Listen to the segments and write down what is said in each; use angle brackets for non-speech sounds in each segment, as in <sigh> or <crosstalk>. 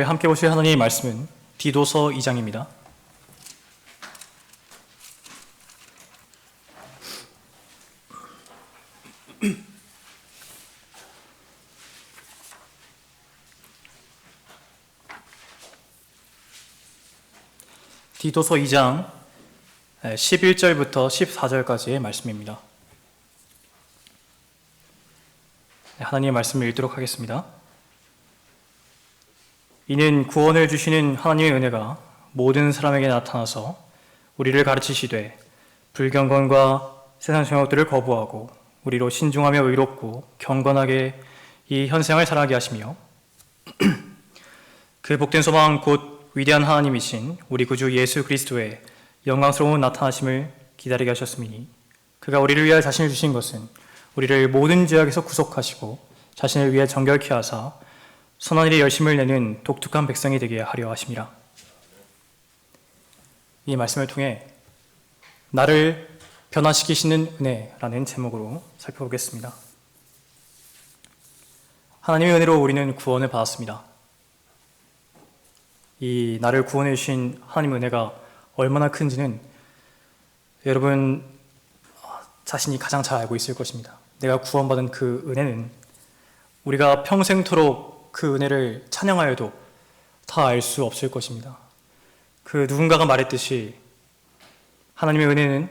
함께 보실 하나님의 말씀은 디도서 2장입니다. <clears throat> 디도서 2장 11절부터 14절까지의 말씀입니다. 네, 하나님의 말씀을 읽도록 하겠습니다. 이는 구원을 주시는 하나님의 은혜가 모든 사람에게 나타나서 우리를 가르치시되 불경건과 세상 정욕들을 거부하고 우리로 신중하며 의롭고 경건하게 이 현생을 살아가게 하시며 <clears throat> 그 복된 소망 곧 위대한 하나님이신 우리 구주 예수 그리스도의 영광스러운 나타나심을 기다리게 하셨음이니 그가 우리를 위하여 자신을 주신 것은 우리를 모든 죄악에서 구속하시고 자신을 위해 정결케 하사 선한 일에 열심을 내는 독특한 백성이 되게 하려 하심이라. 이 말씀을 통해 나를 변화시키시는 은혜라는 제목으로 살펴보겠습니다. 하나님의 은혜로 우리는 구원을 받았습니다. 이 나를 구원해 주신 하나님의 은혜가 얼마나 큰지는 여러분 자신이 가장 잘 알고 있을 것입니다. 내가 구원받은 그 은혜는 우리가 평생토록 그 은혜를 찬양하여도 다 알 수 없을 것입니다. 그 누군가가 말했듯이 하나님의 은혜는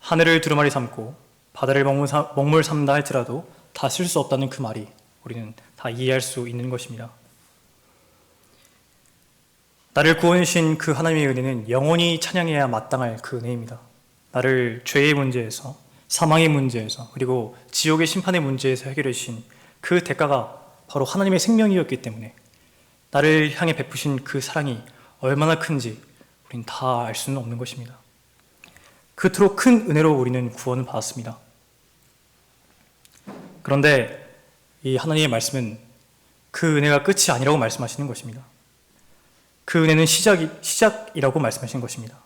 하늘을 두루마리 삼고 바다를 먹물, 삼다 할지라도 다 쓸 수 없다는 그 말이 우리는 다 이해할 수 있는 것입니다. 나를 구원하신 그 하나님의 은혜는 영원히 찬양해야 마땅할 그 은혜입니다. 나를 죄의 문제에서 사망의 문제에서 그리고 지옥의 심판의 문제에서 해결해 주신 그 대가가 바로 하나님의 생명이었기 때문에 나를 향해 베푸신 그 사랑이 얼마나 큰지 우리는 다알 수는 없는 것입니다. 그토록 큰 은혜로 우리는 구원을 받았습니다. 그런데 이 하나님의 말씀은 그 은혜가 끝이 아니라고 말씀하시는 것입니다. 그 은혜는 시작이, 시작이라고 말씀하신 것입니다.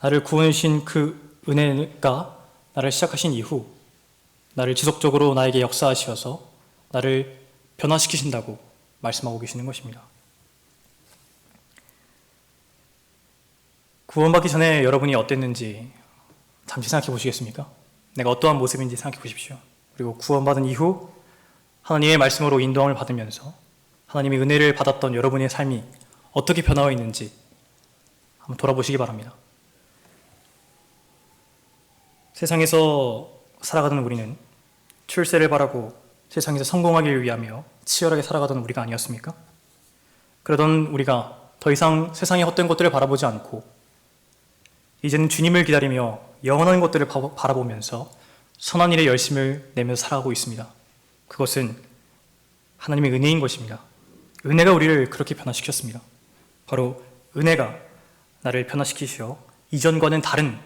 나를 구원해 주신 그 은혜가 나를 시작하신 이후 나를 지속적으로 나에게 역사하시어서 나를 변화시키신다고 말씀하고 계시는 것입니다. 구원받기 전에 여러분이 어땠는지 잠시 생각해 보시겠습니까? 내가 어떠한 모습인지 생각해 보십시오. 그리고 구원받은 이후 하나님의 말씀으로 인도함을 받으면서 하나님의 은혜를 받았던 여러분의 삶이 어떻게 변화하고 있는지 한번 돌아보시기 바랍니다. 세상에서 살아가던 우리는 출세를 바라고 세상에서 성공하기 위하며 치열하게 살아가던 우리가 아니었습니까? 그러던 우리가 더 이상 세상의 헛된 것들을 바라보지 않고 이제는 주님을 기다리며 영원한 것들을 바라보면서 선한 일에 열심을 내면서 살아가고 있습니다. 그것은 하나님의 은혜인 것입니다. 은혜가 우리를 그렇게 변화시켰습니다. 바로 은혜가 나를 변화시키시어 이전과는 다른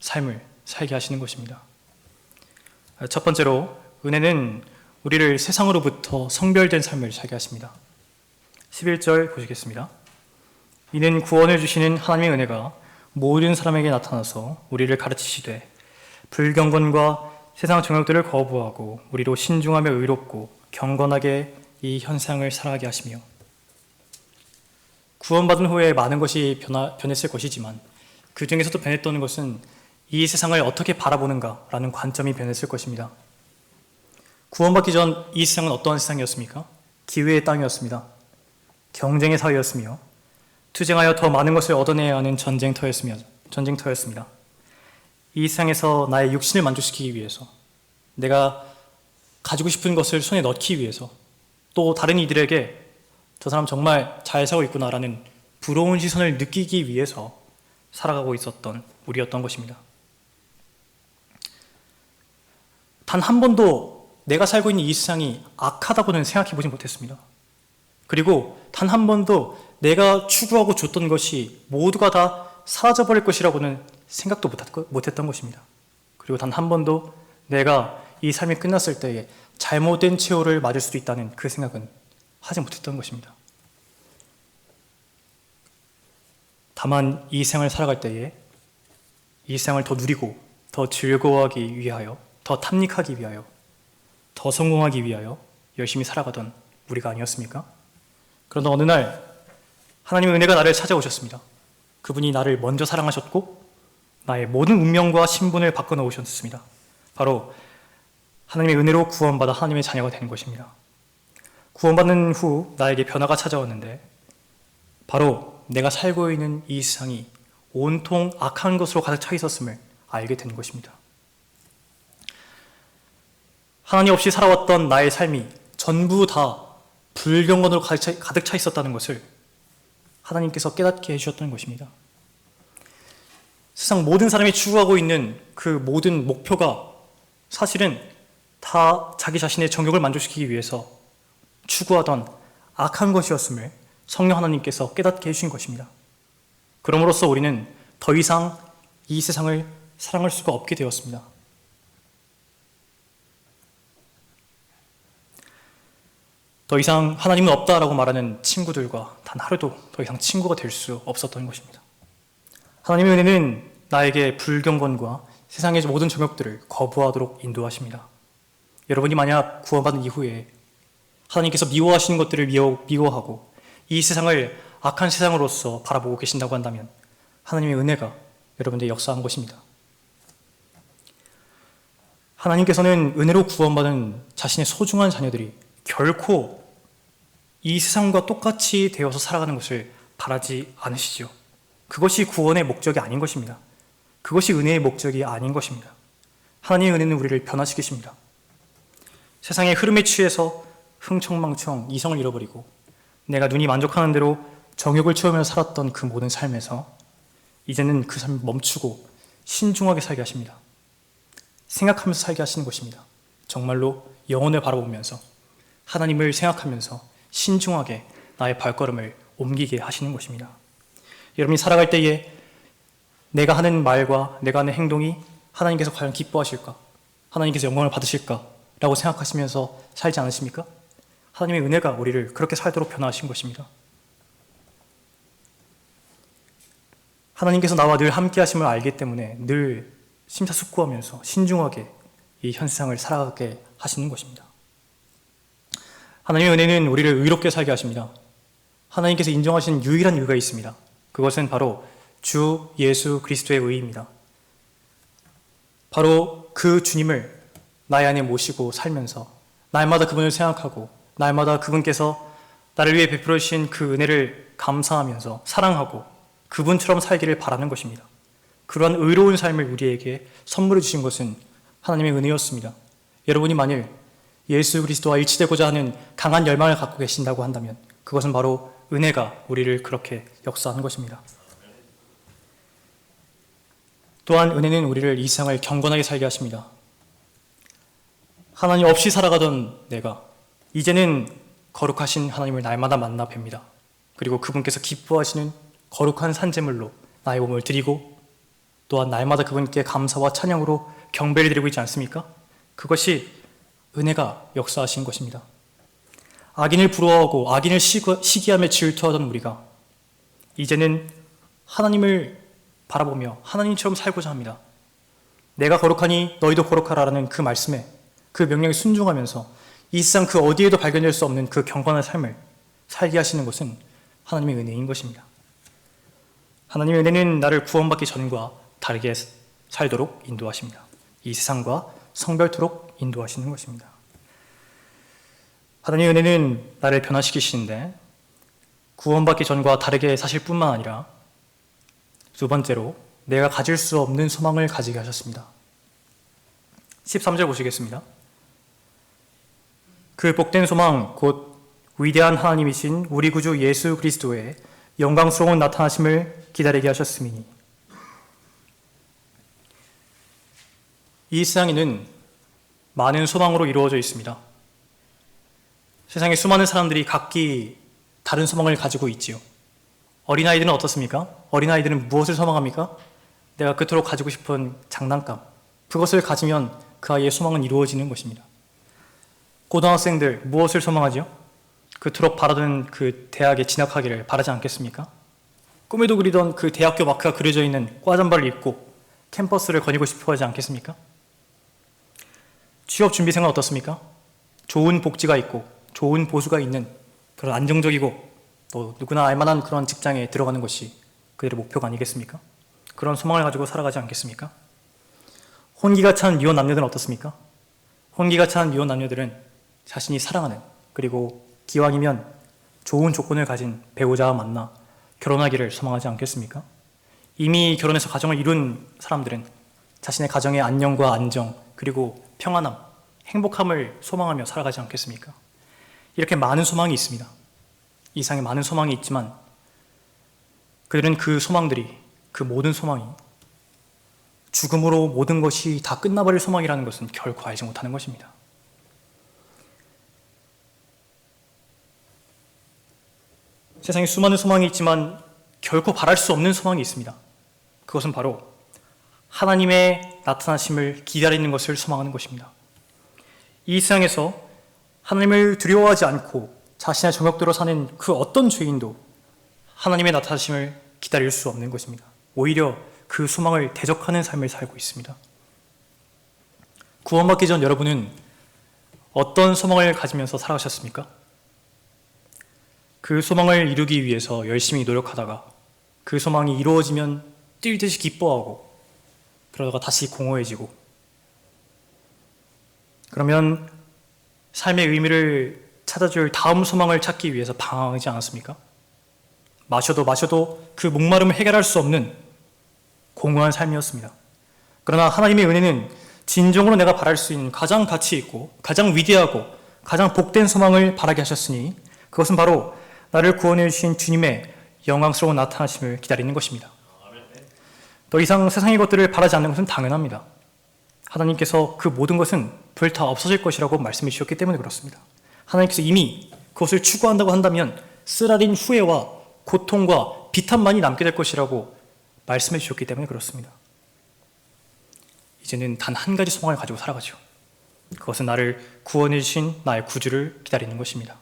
삶을 살게 하시는 것입니다. 첫 번째로 은혜는 우리를 세상으로부터 성별된 삶을 살게 하십니다. 11절 보시겠습니다. 이는 구원을 주시는 하나님의 은혜가 모든 사람에게 나타나서 우리를 가르치시되 불경건과 세상 정욕들을 거부하고 우리로 신중하며 의롭고 경건하게 이 현상을 살아가게 하시며 구원받은 후에 많은 것이 변화, 변했을 것이지만 그 중에서도 변했던 것은 이 세상을 어떻게 바라보는가라는 관점이 변했을 것입니다. 구원받기 전 이 세상은 어떠한 세상이었습니까? 기회의 땅이었습니다. 경쟁의 사회였으며 투쟁하여 더 많은 것을 얻어내야 하는 전쟁터였으며 전쟁터였습니다. 이 세상에서 나의 육신을 만족시키기 위해서 내가 가지고 싶은 것을 손에 넣기 위해서 또 다른 이들에게 저 사람 정말 잘 살고 있구나라는 부러운 시선을 느끼기 위해서 살아가고 있었던 우리였던 것입니다. 단 한 번도 내가 살고 있는 이 세상이 악하다고는 생각해 보지 못했습니다. 그리고 단 한 번도 내가 추구하고 줬던 것이 모두가 다 사라져버릴 것이라고는 생각도 못했던 것입니다. 그리고 단 한 번도 내가 이 삶이 끝났을 때에 잘못된 최후를 맞을 수도 있다는 그 생각은 하지 못했던 것입니다. 다만 이 생을 살아갈 때에 이 생을 더 누리고 더 즐거워하기 위하여 더 탐닉하기 위하여 더 성공하기 위하여 열심히 살아가던 우리가 아니었습니까? 그러나 어느 날 하나님의 은혜가 나를 찾아오셨습니다. 그분이 나를 먼저 사랑하셨고 나의 모든 운명과 신분을 바꿔놓으셨습니다. 바로 하나님의 은혜로 구원받아 하나님의 자녀가 되는 것입니다. 구원받는 후 나에게 변화가 찾아왔는데 바로 내가 살고 있는 이 세상이 온통 악한 것으로 가득 차 있었음을 알게 된 것입니다. 하나님 없이 살아왔던 나의 삶이 전부 다 불경건으로 가득 차, 있었다는 것을 하나님께서 깨닫게 해주셨다는 것입니다. 세상 모든 사람이 추구하고 있는 그 모든 목표가 사실은 다 자기 자신의 정욕을 만족시키기 위해서 추구하던 악한 것이었음을 성령 하나님께서 깨닫게 해주신 것입니다. 그럼으로써 우리는 더 이상 이 세상을 사랑할 수가 없게 되었습니다. 더 이상 하나님은 없다라고 말하는 친구들과 단 하루도 더 이상 친구가 될 수 없었던 것입니다. 하나님의 은혜는 나에게 불경건과 세상의 모든 정욕들을 거부하도록 인도하십니다. 여러분이 만약 구원받은 이후에 하나님께서 미워하시는 것들을 미워, 미워하고 이 세상을 악한 세상으로서 바라보고 계신다고 한다면 하나님의 은혜가 여러분들의 역사한 것입니다. 하나님께서는 은혜로 구원받은 자신의 소중한 자녀들이 결코 이 세상과 똑같이 되어서 살아가는 것을 바라지 않으시죠. 그것이 구원의 목적이 아닌 것입니다. 그것이 은혜의 목적이 아닌 것입니다. 하나님의 은혜는 우리를 변화시키십니다. 세상의 흐름에 취해서 흥청망청 이성을 잃어버리고 내가 눈이 만족하는 대로 정욕을 채우면서 살았던 그 모든 삶에서 이제는 그 삶을 멈추고 신중하게 살게 하십니다. 생각하면서 살게 하시는 것입니다. 정말로 영혼을 바라보면서 하나님을 생각하면서 신중하게 나의 발걸음을 옮기게 하시는 것입니다. 여러분이 살아갈 때에 내가 하는 말과 내가 하는 행동이 하나님께서 과연 기뻐하실까? 하나님께서 영광을 받으실까? 라고 생각하시면서 살지 않으십니까? 하나님의 은혜가 우리를 그렇게 살도록 변화하신 것입니다. 하나님께서 나와 늘 함께 하심을 알기 때문에 늘 심사숙고하면서 신중하게 이 현세상을 살아가게 하시는 것입니다. 하나님의 은혜는 우리를 의롭게 살게 하십니다. 하나님께서 인정하신 유일한 이유가 있습니다. 그것은 바로 주 예수 그리스도의 의입니다. 바로 그 주님을 나의 안에 모시고 살면서 날마다 그분을 생각하고 날마다 그분께서 나를 위해 베풀어 주신 그 은혜를 감사하면서 사랑하고 그분처럼 살기를 바라는 것입니다. 그러한 의로운 삶을 우리에게 선물해 주신 것은 하나님의 은혜였습니다. 여러분이 만일 예수 그리스도와 일치되고자 하는 강한 열망을 갖고 계신다고 한다면 그것은 바로 은혜가 우리를 그렇게 역사하는 것입니다. 또한 은혜는 우리를 이 세상을 경건하게 살게 하십니다. 하나님 없이 살아가던 내가 이제는 거룩하신 하나님을 날마다 만나 뵙니다. 그리고 그분께서 기뻐하시는 거룩한 산재물로 나의 몸을 드리고 또한 날마다 그분께 감사와 찬양으로 경배를 드리고 있지 않습니까? 그것이 은혜가 역사하신 것입니다. 악인을 부러워하고 악인을 시기하며 질투하던 우리가 이제는 하나님을 바라보며 하나님처럼 살고자 합니다. 내가 거룩하니 너희도 거룩하라라는 그 말씀에 그 명령에 순종하면서 이 세상 그 어디에도 발견될 수 없는 그 경건한 삶을 살게 하시는 것은 하나님의 은혜인 것입니다. 하나님의 은혜는 나를 구원받기 전과 다르게 살도록 인도하십니다. 이 세상과 성별토록 인도하시는 것입니다. 하나님의 은혜는 나를 변화시키시는데 구원받기 전과 다르게 사실 뿐만 아니라 두 번째로 내가 가질 수 없는 소망을 가지게 하셨습니다. 13절 보시겠습니다. 그 복된 소망 곧 위대한 하나님이신 우리 구주 예수 그리스도의 영광스러운 나타나심을 기다리게 하셨음이니 이 세상에는 많은 소망으로 이루어져 있습니다. 세상에 수많은 사람들이 각기 다른 소망을 가지고 있지요. 어린아이들은 어떻습니까? 어린아이들은 무엇을 소망합니까? 내가 그토록 가지고 싶은 장난감. 그것을 가지면 그 아이의 소망은 이루어지는 것입니다. 고등학생들 무엇을 소망하죠? 그토록 바라던 그 대학에 진학하기를 바라지 않겠습니까? 꿈에도 그리던 그 대학교 마크가 그려져 있는 과잠바를 입고 캠퍼스를 거니고 싶어 하지 않겠습니까? 취업 준비생은 어떻습니까? 좋은 복지가 있고 좋은 보수가 있는 그런 안정적이고 또 누구나 알만한 그런 직장에 들어가는 것이 그들의 목표가 아니겠습니까? 그런 소망을 가지고 살아가지 않겠습니까? 혼기가 찬 이혼 남녀들은 어떻습니까? 혼기가 찬 이혼 남녀들은 자신이 사랑하는 그리고 기왕이면 좋은 조건을 가진 배우자와 만나 결혼하기를 소망하지 않겠습니까? 이미 결혼해서 가정을 이룬 사람들은 자신의 가정의 안녕과 안정 그리고 평안함, 행복함을 소망하며 살아가지 않겠습니까? 이렇게 많은 소망이 있습니다. 이상의 많은 소망이 있지만 그들은 그 소망들이 그 모든 소망이 죽음으로 모든 것이 다 끝나버릴 소망이라는 것은 결코 알지 못하는 것입니다. 세상에 수많은 소망이 있지만 결코 바랄 수 없는 소망이 있습니다. 그것은 바로 하나님의 나타나심을 기다리는 것을 소망하는 것입니다. 이 세상에서 하나님을 두려워하지 않고 자신의 정욕대로 사는 그 어떤 죄인도 하나님의 나타나심을 기다릴 수 없는 것입니다. 오히려 그 소망을 대적하는 삶을 살고 있습니다. 구원받기 전 여러분은 어떤 소망을 가지면서 살아가셨습니까? 그 소망을 이루기 위해서 열심히 노력하다가 그 소망이 이루어지면 뛸 듯이 기뻐하고 그러다가 다시 공허해지고 그러면 삶의 의미를 찾아줄 다음 소망을 찾기 위해서 방황하지 않았습니까? 마셔도 마셔도 그 목마름을 해결할 수 없는 공허한 삶이었습니다. 그러나 하나님의 은혜는 진정으로 내가 바랄 수 있는 가장 가치 있고 가장 위대하고 가장 복된 소망을 바라게 하셨으니 그것은 바로 나를 구원해 주신 주님의 영광스러운 나타나심을 기다리는 것입니다. 더 이상 세상의 것들을 바라지 않는 것은 당연합니다. 하나님께서 그 모든 것은 불다 없어질 것이라고 말씀해 주셨기 때문에 그렇습니다. 하나님께서 이미 그것을 추구한다고 한다면 쓰라린 후회와 고통과 비탄만이 남게 될 것이라고 말씀해 주셨기 때문에 그렇습니다. 이제는 단 한 가지 소망을 가지고 살아가죠. 그것은 나를 구원해 주신 나의 구주를 기다리는 것입니다.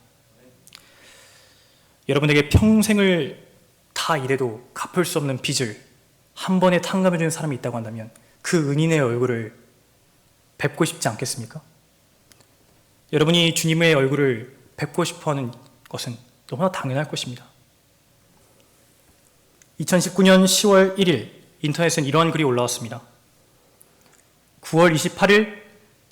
여러분에게 평생을 다 일해도 갚을 수 없는 빚을 한 번에 탕감해 주는 사람이 있다고 한다면 그 은인의 얼굴을 뵙고 싶지 않겠습니까? 여러분이 주님의 얼굴을 뵙고 싶어 하는 것은 너무나 당연할 것입니다. 2019년 10월 1일 인터넷엔 이러한 글이 올라왔습니다. 9월 28일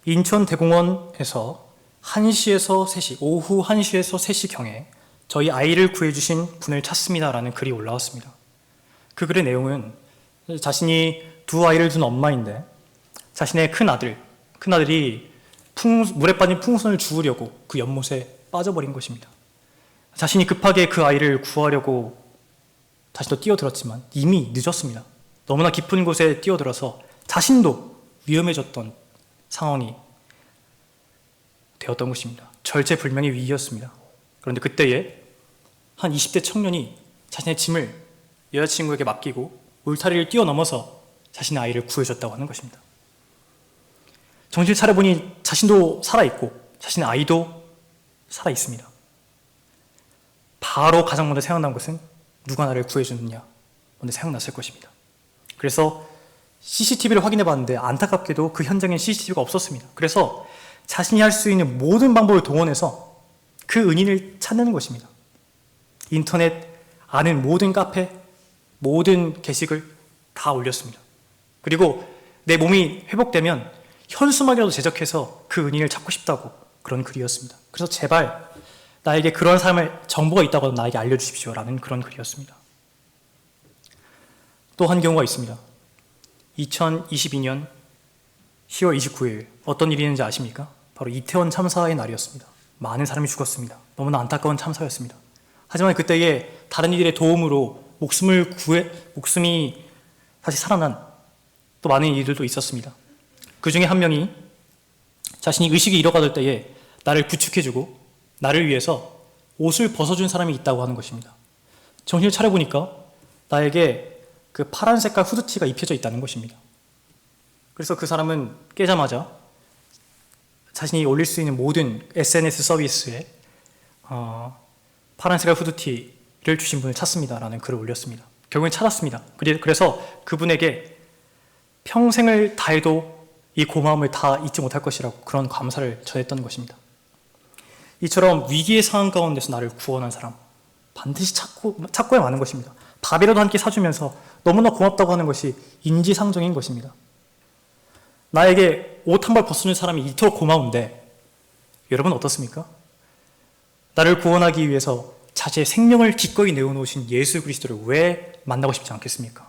인천대공원에서 1시에서 3시, 오후 1시에서 3시경에 저희 아이를 구해주신 분을 찾습니다라는 글이 올라왔습니다. 그 글의 내용은 자신이 두 아이를 둔 엄마인데 자신의 큰 아들, 큰 아들이 풍, 물에 빠진 풍선을 주우려고 그 연못에 빠져버린 것입니다. 자신이 급하게 그 아이를 구하려고 다시 또 뛰어들었지만 이미 늦었습니다. 너무나 깊은 곳에 뛰어들어서 자신도 위험해졌던 상황이 되었던 것입니다. 절제불명의 위기였습니다. 그런데 그때에 한 20대 청년이 자신의 짐을 여자친구에게 맡기고 울타리를 뛰어넘어서 자신의 아이를 구해줬다고 하는 것입니다. 정신 차려보니 자신도 살아있고 자신의 아이도 살아있습니다. 바로 가장 먼저 생각난 것은 누가 나를 구해주느냐 먼저 생각났을 것입니다. 그래서 CCTV를 확인해 봤는데 안타깝게도 그 현장에 CCTV가 없었습니다. 그래서 자신이 할 수 있는 모든 방법을 동원해서 그 은인을 찾는 것입니다. 인터넷 아는 모든 카페, 모든 게시글 다 올렸습니다. 그리고 내 몸이 회복되면 현수막이라도 제작해서 그 은인을 찾고 싶다고 그런 글이었습니다. 그래서 제발 나에게 그런 삶의 정보가 있다고 나에게 알려주십시오라는 그런 글이었습니다. 또 한 경우가 있습니다. 2022년 10월 29일 어떤 일이 있는지 아십니까? 바로 이태원 참사의 날이었습니다. 많은 사람이 죽었습니다. 너무나 안타까운 참사였습니다. 하지만 그때에 다른 이들의 도움으로 목숨을 구해 목숨이 다시 살아난 또 많은 이들도 있었습니다. 그 중에 한 명이 자신이 의식이 잃어가던 때에 나를 구축해주고 나를 위해서 옷을 벗어준 사람이 있다고 하는 것입니다. 정신을 차려보니까 나에게 그 파란 색깔 후드티가 입혀져 있다는 것입니다. 그래서 그 사람은 깨자마자 자신이 올릴 수 있는 모든 SNS 서비스에 어, 파란 색깔 후드티 를 주신 분을 찾습니다라는 글을 올렸습니다. 결국엔 찾았습니다. 그래서 그분에게 평생을 다해도 이 고마움을 다 잊지 못할 것이라고 그런 감사를 전했던 것입니다. 이처럼 위기의 상황 가운데서 나를 구원한 사람, 반드시 찾고, 찾고야 마는 것입니다. 밥이라도 한 끼 사주면서 너무나 고맙다고 하는 것이 인지상정인 것입니다. 나에게 옷 한 벌 벗어준 사람이 이토록 고마운데 여러분 어떻습니까? 나를 구원하기 위해서 자신의 생명을 기꺼이 내어놓으신 예수 그리스도를 왜 만나고 싶지 않겠습니까?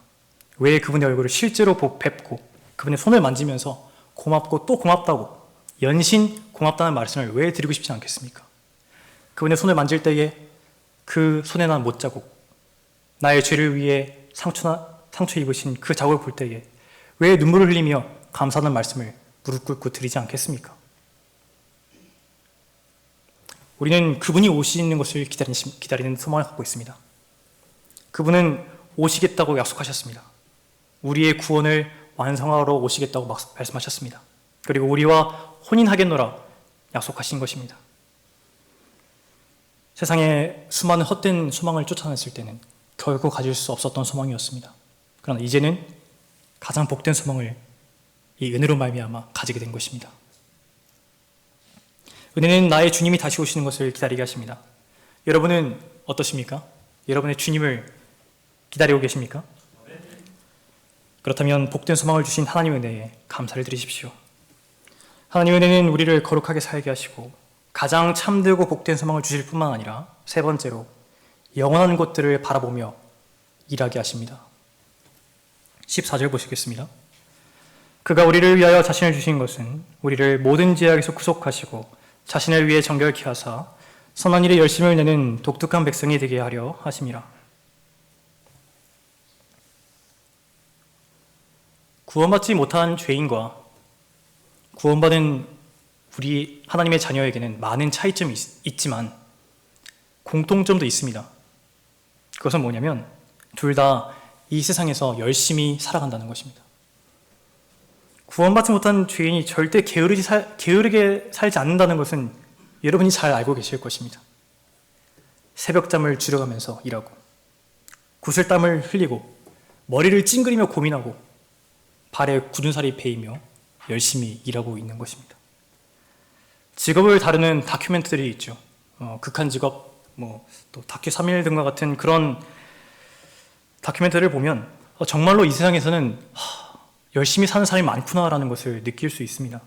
왜 그분의 얼굴을 실제로 보- 뵙고 그분의 손을 만지면서 고맙고 또 고맙다고 연신 고맙다는 말씀을 왜 드리고 싶지 않겠습니까? 그분의 손을 만질 때에 그 손에 난 못 자국, 나의 죄를 위해 상처나, 상처 입으신 그 자국을 볼 때에 왜 눈물을 흘리며 감사하는 말씀을 무릎 꿇고 드리지 않겠습니까? 우리는 그분이 오시는 것을 기다리는, 소망을 갖고 있습니다. 그분은 오시겠다고 약속하셨습니다. 우리의 구원을 완성하러 오시겠다고 막- 말씀하셨습니다. 그리고 우리와 혼인하겠노라 약속하신 것입니다. 세상에 수많은 헛된 소망을 쫓아냈을 때는 결코 가질 수 없었던 소망이었습니다. 그러나 이제는 가장 복된 소망을 이 은혜로 말미암아 가지게 된 것입니다. 은혜는 나의 주님이 다시 오시는 것을 기다리게 하십니다. 여러분은 어떠십니까? 여러분의 주님을 기다리고 계십니까? 그렇다면 복된 소망을 주신 하나님의 은혜에 감사를 드리십시오. 하나님의 은혜는 우리를 거룩하게 살게 하시고 가장 참되고 복된 소망을 주실 뿐만 아니라 세 번째로 영원한 것들을 바라보며 일하게 하십니다. 14절 보시겠습니다. 그가 우리를 위하여 자신을 주신 것은 우리를 모든 죄악에서 구속하시고 자신을 위해 정결케 하사 선한 일에 열심을 내는 독특한 백성이 되게 하려 하심이라. 구원받지 못한 죄인과 구원받은 우리 하나님의 자녀에게는 많은 차이점이 있, 지만 공통점도 있습니다. 그것은 뭐냐면 둘 다 이 세상에서 열심히 살아간다는 것입니다. 구원받지 못한 죄인이 절대 게으르지 살, 게으르게 살지 않는다는 것은 여러분이 잘 알고 계실 것입니다. 새벽잠을 줄여가면서 일하고 구슬땀을 흘리고 머리를 찡그리며 고민하고 발에 굳은 살이 베이며 열심히 일하고 있는 것입니다. 직업을 다루는 다큐멘터리 있죠. 어, 극한 직업, 뭐 또 다큐 3일 등과 같은 그런 다큐멘터리를 보면 어, 정말로 이 세상에서는 하, 열심히 사는 사람이 많구나라는 것을 느낄 수 있습니다.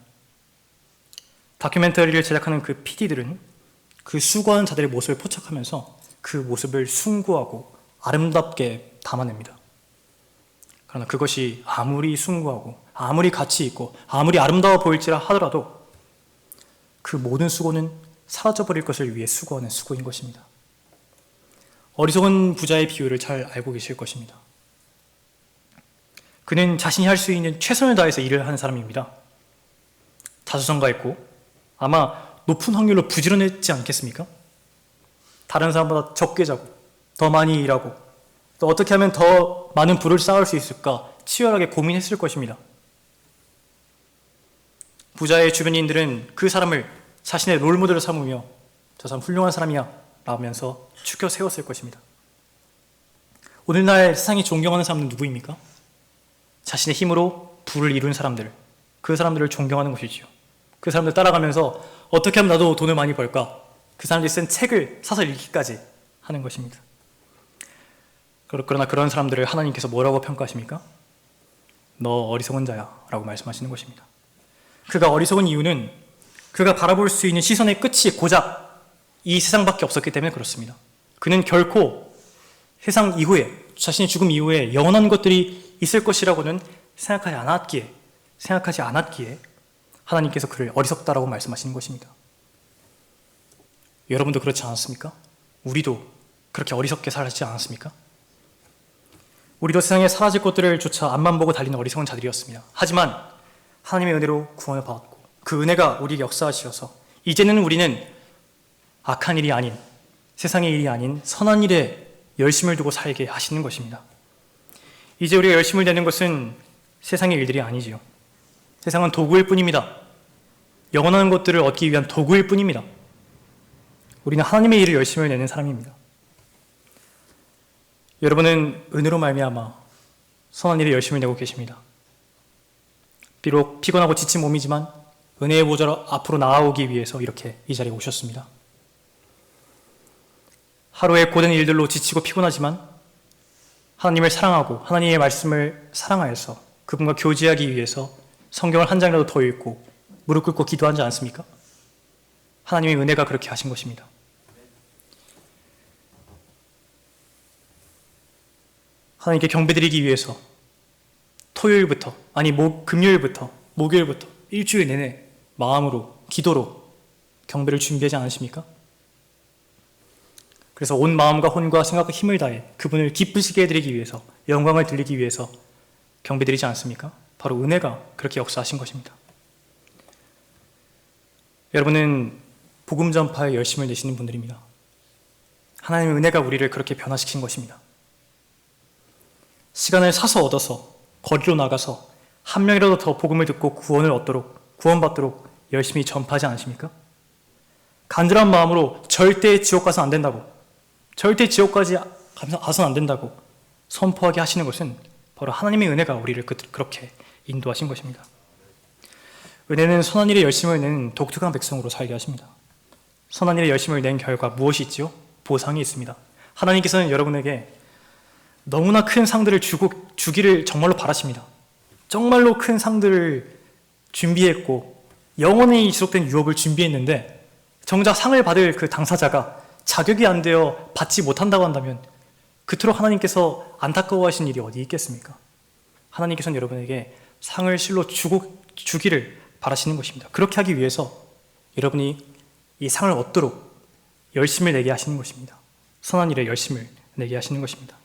다큐멘터리를 제작하는 그 PD들은 그 수고하는 자들의 모습을 포착하면서 그 모습을 숭고하고 아름답게 담아냅니다. 그러나 그것이 아무리 숭고하고 아무리 가치 있고 아무리 아름다워 보일지라 하더라도 그 모든 수고는 사라져버릴 것을 위해 수고하는 수고인 것입니다. 어리석은 부자의 비유를 잘 알고 계실 것입니다. 그는 자신이 할 수 있는 최선을 다해서 일을 하는 사람입니다. 자수성가했고 아마 높은 확률로 부지런했지 않겠습니까? 다른 사람보다 적게 자고 더 많이 일하고 또 어떻게 하면 더 많은 부를 쌓을 수 있을까 치열하게 고민했을 것입니다. 부자의 주변인들은 그 사람을 자신의 롤모델로 삼으며 저 사람 훌륭한 사람이야 라면서 추켜 세웠을 것입니다. 오늘날 세상이 존경하는 사람은 누구입니까? 자신의 힘으로 부를 이룬 사람들, 그 사람들을 존경하는 것이지요. 그 사람들 따라가면서 어떻게 하면 나도 돈을 많이 벌까? 그 사람들이 쓴 책을 사서 읽기까지 하는 것입니다. 그러나 그런 사람들을 하나님께서 뭐라고 평가하십니까? 너 어리석은 자야 라고 말씀하시는 것입니다. 그가 어리석은 이유는 그가 바라볼 수 있는 시선의 끝이 고작 이 세상밖에 없었기 때문에 그렇습니다. 그는 결코 세상 이후에 자신의 죽음 이후에 영원한 것들이 있을 것이라고는 생각하지 않았기에 생각하지 않았기에 하나님께서 그를 어리석다라고 말씀하시는 것입니다. 여러분도 그렇지 않았습니까? 우리도 그렇게 어리석게 살지 않았습니까? 우리도 세상에 사라질 것들을 조차 앞만 보고 달리는 어리석은 자들이었습니다. 하지만 하나님의 은혜로 구원을 받았고 그 은혜가 우리에게 역사하시어서 이제는 우리는 악한 일이 아닌 세상의 일이 아닌 선한 일에 열심을 두고 살게 하시는 것입니다. 이제 우리가 열심을 내는 것은 세상의 일들이 아니지요. 세상은 도구일 뿐입니다. 영원한 것들을 얻기 위한 도구일 뿐입니다. 우리는 하나님의 일을 열심을 내는 사람입니다. 여러분은 은혜로 말미암아 선한 일에 열심을 내고 계십니다. 비록 피곤하고 지친 몸이지만 은혜의 보좌로 앞으로 나아오기 위해서 이렇게 이 자리에 오셨습니다. 하루의 고된 일들로 지치고 피곤하지만 하나님을 사랑하고 하나님의 말씀을 사랑하여서 그분과 교제하기 위해서 성경을 한 장이라도 더 읽고 무릎 꿇고 기도하지 않습니까? 하나님의 은혜가 그렇게 하신 것입니다. 하나님께 경배드리기 위해서 토요일부터 아니 목 금요일부터 목요일부터 일주일 내내 마음으로 기도로 경배를 준비하지 않으십니까? 그래서 온 마음과 혼과 생각과 힘을 다해 그분을 기쁘시게 해드리기 위해서 영광을 들리기 위해서 경배드리지 않습니까? 바로 은혜가 그렇게 역사하신 것입니다. 여러분은 복음 전파에 열심을 내시는 분들입니다. 하나님의 은혜가 우리를 그렇게 변화시킨 것입니다. 시간을 사서 얻어서 거리로 나가서 한 명이라도 더 복음을 듣고 구원을 얻도록 구원받도록 열심히 전파하지 않으십니까? 간절한 마음으로 절대 지옥 가서 안 된다고 절대 지옥까지 가서는 안 된다고 선포하게 하시는 것은 바로 하나님의 은혜가 우리를 그- 그렇게 인도하신 것입니다. 은혜는 선한 일에 열심을 내는 독특한 백성으로 살게 하십니다. 선한 일에 열심을 낸 결과 무엇이 있지요? 보상이 있습니다. 하나님께서는 여러분에게 너무나 큰 상들을 주고 주기를 정말로 바라십니다. 정말로 큰 상들을 준비했고 영원히 지속된 유업을 준비했는데 정작 상을 받을 그 당사자가 자격이 안 되어 받지 못한다고 한다면 그토록 하나님께서 안타까워하신 일이 어디 있겠습니까? 하나님께서는 여러분에게 상을 실로 주고 주기를 바라시는 것입니다. 그렇게 하기 위해서 여러분이 이 상을 얻도록 열심을 내게 하시는 것입니다. 선한 일에 열심을 내게 하시는 것입니다.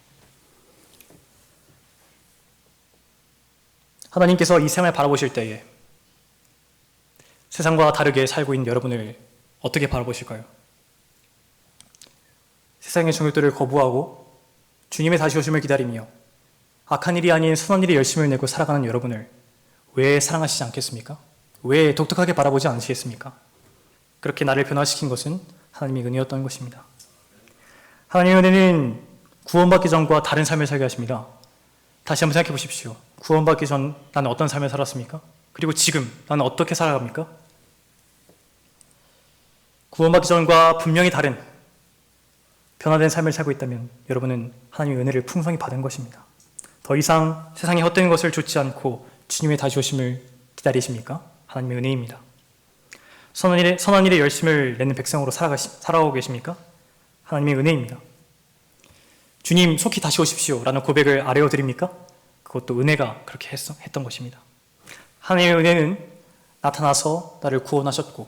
하나님께서 이 세상을 바라보실 때에 세상과 다르게 살고 있는 여러분을 어떻게 바라보실까요? 세상의 정욕들을 거부하고 주님의 다시 오심을 기다리며 악한 일이 아닌 선한 일에 열심을 내고 살아가는 여러분을 왜 사랑하시지 않겠습니까? 왜 독특하게 바라보지 않으시겠습니까? 그렇게 나를 변화시킨 것은 하나님의 은혜였던 것입니다. 하나님의 은혜는 구원받기 전과 다른 삶을 살게 하십니다. 다시 한번 생각해 보십시오. 구원받기 전 나는 어떤 삶을 살았습니까? 그리고 지금 나는 어떻게 살아갑니까? 구원받기 전과 분명히 다른 변화된 삶을 살고 있다면 여러분은 하나님의 은혜를 풍성히 받은 것입니다. 더 이상 세상의 헛된 것을 좇지 않고 주님의 다시 오심을 기다리십니까? 하나님의 은혜입니다. 선한 일에, 선한 일에 열심을 내는 백성으로 살아가시, 살아오고 계십니까? 하나님의 은혜입니다. 주님 속히 다시 오십시오 라는 고백을 아뢰어 드립니까? 그것도 은혜가 그렇게 했, 했던 것입니다. 하나님의 은혜는 나타나서 나를 구원하셨고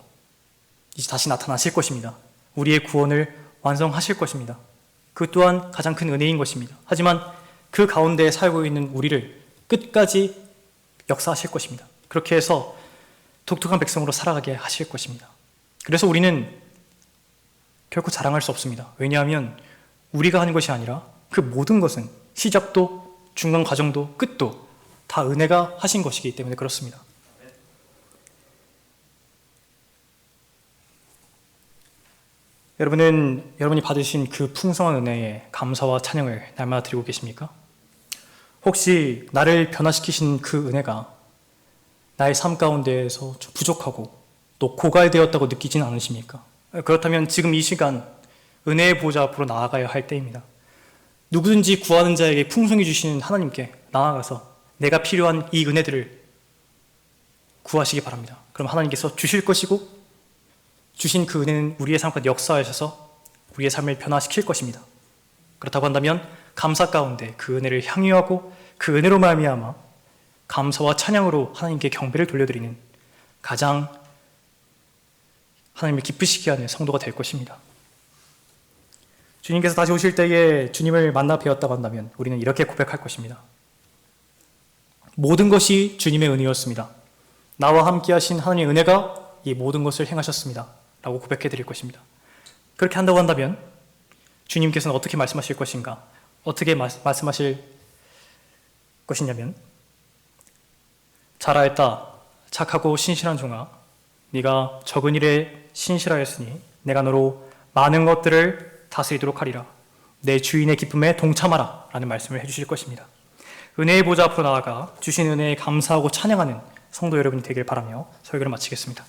이제 다시 나타나실 것입니다. 우리의 구원을 완성하실 것입니다. 그 또한 가장 큰 은혜인 것입니다. 하지만 그 가운데 살고 있는 우리를 끝까지 역사하실 것입니다. 그렇게 해서 독특한 백성으로 살아가게 하실 것입니다. 그래서 우리는 결코 자랑할 수 없습니다. 왜냐하면 우리가 하는 것이 아니라 그 모든 것은 시작도 중간 과정도 끝도 다 은혜가 하신 것이기 때문에 그렇습니다. 여러분은 여러분이 받으신 그 풍성한 은혜에 감사와 찬양을 날마다 드리고 계십니까? 혹시 나를 변화시키신 그 은혜가 나의 삶 가운데에서 좀 부족하고 또 고갈되었다고 느끼지는 않으십니까? 그렇다면 지금 이 시간 은혜의 보좌 앞으로 나아가야 할 때입니다. 누구든지 구하는 자에게 풍성히 주시는 하나님께 나아가서 내가 필요한 이 은혜들을 구하시기 바랍니다. 그럼 하나님께서 주실 것이고 주신 그 은혜는 우리의 삶 가운데 역사하셔서 우리의 삶을 변화시킬 것입니다. 그렇다고 한다면 감사 가운데 그 은혜를 향유하고 그 은혜로 말미암아 감사와 찬양으로 하나님께 경배를 돌려드리는 가장 하나님을 기쁘시게 하는 성도가 될 것입니다. 주님께서 다시 오실 때에 주님을 만나 뵈었다고 한다면 우리는 이렇게 고백할 것입니다. 모든 것이 주님의 은혜였습니다. 나와 함께 하신 하나님의 은혜가 이 모든 것을 행하셨습니다. 라고 고백해 드릴 것입니다. 그렇게 한다고 한다면 주님께서는 어떻게 말씀하실 것인가? 어떻게 마, 말씀하실 것이냐면 잘하였다 착하고 신실한 종아 네가 적은 일에 신실하였으니 내가 너로 많은 것들을 다스리도록 하리라 내 주인의 기쁨에 동참하라 라는 말씀을 해주실 것입니다. 은혜의 보좌 앞으로 나아가 주신 은혜에 감사하고 찬양하는 성도 여러분이 되길 바라며 설교를 마치겠습니다.